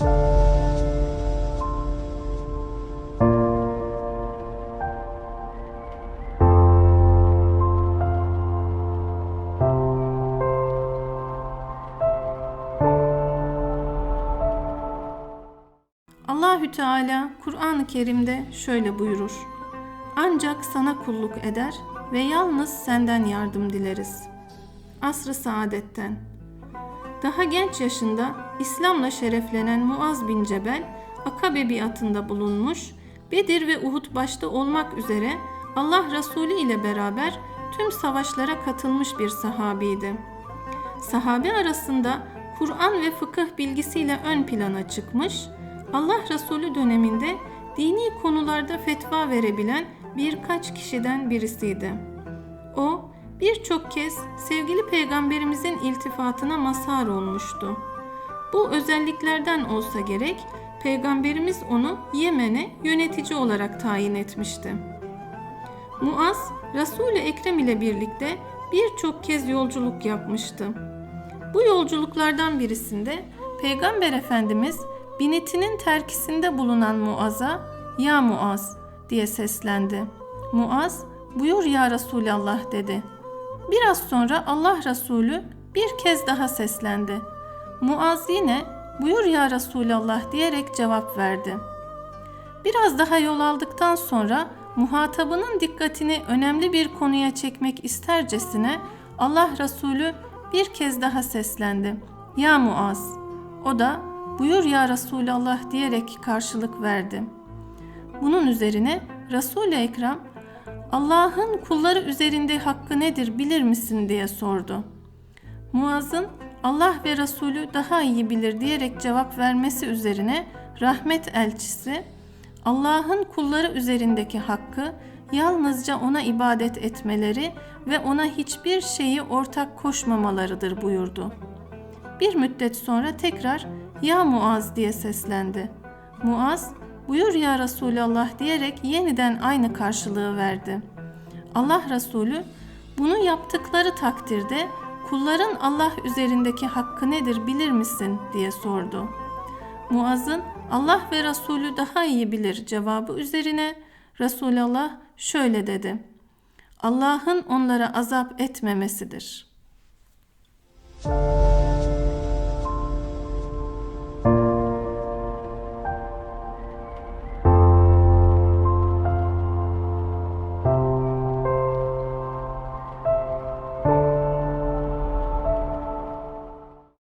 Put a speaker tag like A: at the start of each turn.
A: Allahü Teala Kur'an-ı Kerim'de şöyle buyurur. Ancak sana kulluk eder ve yalnız senden yardım dileriz. Asr-ı Saadet'ten Daha genç yaşında İslam'la şereflenen Muaz bin Cebel, Akabe biatında bulunmuş, Bedir ve Uhud başta olmak üzere Allah Resulü ile beraber tüm savaşlara katılmış bir sahabiydi. Sahabe arasında Kur'an ve fıkıh bilgisiyle ön plana çıkmış, Allah Resulü döneminde dini konularda fetva verebilen birkaç kişiden birisiydi. O birçok kez sevgili peygamberimizin iltifatına mazhar olmuştu. Bu özelliklerden olsa gerek peygamberimiz onu Yemen'e yönetici olarak tayin etmişti. Muaz, Resul-i Ekrem ile birlikte birçok kez yolculuk yapmıştı. Bu yolculuklardan birisinde Peygamber Efendimiz binitinin terkisinde bulunan Muaz'a "Ya Muaz" diye seslendi. Muaz, "Buyur ya Resulallah." dedi. Biraz sonra Allah Resulü bir kez daha seslendi. Muaz yine "Buyur ya Resulallah." diyerek cevap verdi. Biraz daha yol aldıktan sonra muhatabının dikkatini önemli bir konuya çekmek istercesine Allah Resulü bir kez daha seslendi. Ya Muaz. O da buyur ya Resulallah diyerek karşılık verdi. Bunun üzerine Resul-i Ekrem Allah'ın kulları üzerinde hakkı nedir bilir misin diye sordu. Muaz'ın Allah ve Resulü daha iyi bilir diyerek cevap vermesi üzerine rahmet elçisi Allah'ın kulları üzerindeki hakkı yalnızca ona ibadet etmeleri ve ona hiçbir şeyi ortak koşmamalarıdır buyurdu. Bir müddet sonra tekrar ya Muaz diye seslendi. Muaz buyur ya Resulallah diyerek yeniden aynı karşılığı verdi. Allah Resulü bunu yaptıkları takdirde kulların Allah üzerindeki hakkı nedir bilir misin diye sordu. Muaz'ın Allah ve Resulü daha iyi bilir cevabı üzerine Resulullah şöyle dedi. Allah'ın onlara azap etmemesidir.''